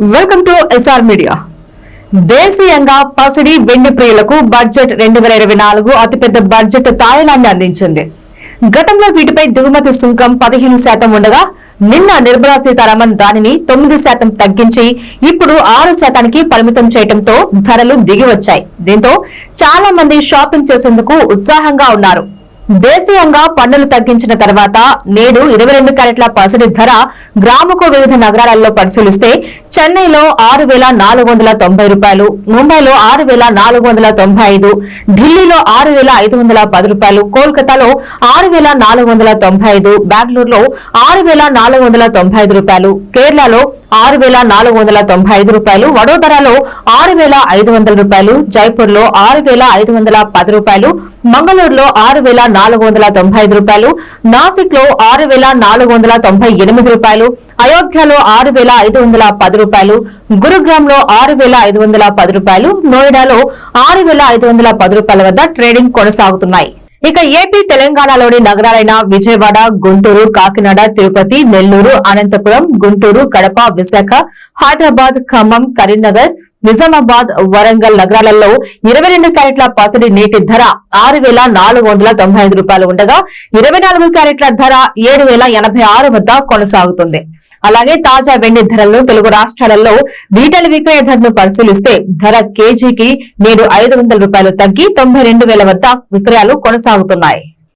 Welcome to SR media దేశీయంగా పసిడి వెండి ప్రియులకు బడ్జెట్ రెండు వేల ఇరవై నాలుగు అతిపెద్ద బడ్జెట్ తాయిలాండ్ అందించింది. గతంలో వీటిపై దిగుమతి సుంకం పదిహేను శాతం ఉండగా నిన్న నిర్మలా సీతారామన్ దానిని తొమ్మిది శాతం తగ్గించి ఇప్పుడు ఆరు శాతానికి పరిమితం చేయడంతో ధరలు దిగి వచ్చాయి దీంతో చాలా మంది షాపింగ్ చేసేందుకు ఉత్సాహంగా ఉన్నారు. దేశీయంగా పన్నులు తగ్గించిన తర్వాత నేడు ఇరవై రెండు క్యారెట్ల పసిడి ధర గ్రాముకు వివిధ నగరాలలో పరిశీలిస్తే చెన్నైలో ఆరు వేల నాలుగు వందల తొంభై రూపాయలు ముంబైలో ఆరు వేల నాలుగు వందల తొంభై ఐదు ఢిల్లీలో ఆరు వేల ఐదు వందల పది రూపాయలు కోల్కతాలో ఆరు వేల నాలుగు వందల తొంభై ఐదు బెంగళూరులో ఆరు వేల నాలుగు వందల తొంభై ఐదు రూపాయలు కేరళలో ఆరు వేల నాలుగు వందల తొంభై ఐదు రూపాయలు వడోదరాలో ఆరు వేల ఐదు వందల రూపాయలు జైపూర్లో ఆరు వేల ఐదు వందల పది రూపాయలు మంగళూరులో ఆరు వేల నాలుగు వందల తొంభై ఐదు రూపాయలు నాసిక్లో ఆరు వేల నాలుగు వందల తొంభై ఎనిమిది రూపాయలు అయోధ్యలో ఆరు వేల ఐదు వందల పది రూపాయలు గురుగ్రామ్లో ఆరు వేల ఐదు వందల పది రూపాయలు నోయిడాలో ఆరు వేల ఐదు వందల పది రూపాయల వద్ద ట్రేడింగ్ కొనసాగుతున్నాయి. ఇక ఏపీ తెలంగాణలోని నగరాలైన విజయవాడ గుంటూరు కాకినాడ తిరుపతి నెల్లూరు అనంతపురం గుంటూరు కడప విశాఖ హైదరాబాద్ ఖమ్మం కరీంనగర్ నిజామాబాద్ వరంగల్ నగరాలలో ఇరవై రెండు క్యారెట్ల పసిడి నీటి ధర ఆరు వేల నాలుగు వందల తొంభై ఐదు రూపాయలు ఉండగా ఇరవై నాలుగు క్యారెట్ల ధర ఏడు వేల ఎనభై ఆరు వద్ద కొనసాగుతుంది. అలాగే తాజా వెండి ధరలను తెలుగు రాష్ట్రాలలో రీటైల్ విక్రయ ధరను పరిశీలిస్తే ధర కేజీకి నేడు ఐదు వందల రూపాయలు తగ్గి తొంభై రెండు వేల వద్ద విక్రయాలు కొనసాగుతున్నాయి.